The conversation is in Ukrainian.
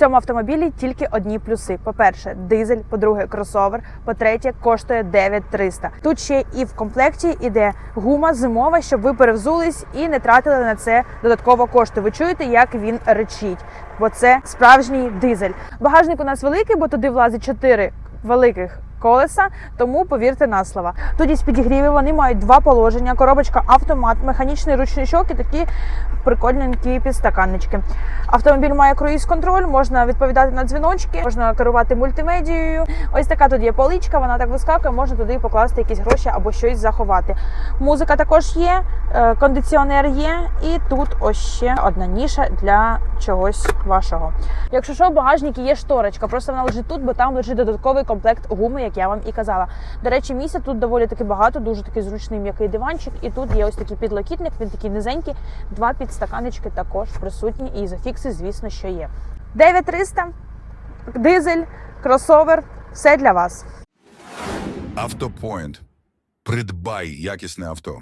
цьому автомобілі тільки одні плюси: по-перше, дизель, по-друге, кросовер, по-третє, коштує 9300. Тут ще і в комплекті іде гума зимова, щоб ви перевзулись і не тратили на це додатково кошти. Ви чуєте, як він речить, бо це справжній дизель. Багажник у нас великий, бо туди влазить 4 великих. Колеса, тому повірте на слова. Тут є підігріві, вони мають два положення: коробочка автомат, механічний ручничок і такі прикольненькі підстаканнички. Автомобіль має круїз-контроль, можна відповідати на дзвіночки, можна керувати мультимедією. Ось така тут є поличка, вона так вискакує, можна туди покласти якісь гроші або щось заховати. Музика також є, е, кондиціонер є, і тут ось ще одна ніша для чогось вашого. Якщо що, в багажнику є шторочка, просто вона лежить тут, бо там лежить додатковий комплект гуми, як я вам і казала. До речі, місця тут доволі таки багато, дуже такий зручний м'який диванчик. І тут є ось такий підлокітник, він такий низенький, два підстаканечки також присутні, і зафікси, звісно, що є. 9300, дизель, кросовер, все для вас. Автопоінт. Придбай якісне авто.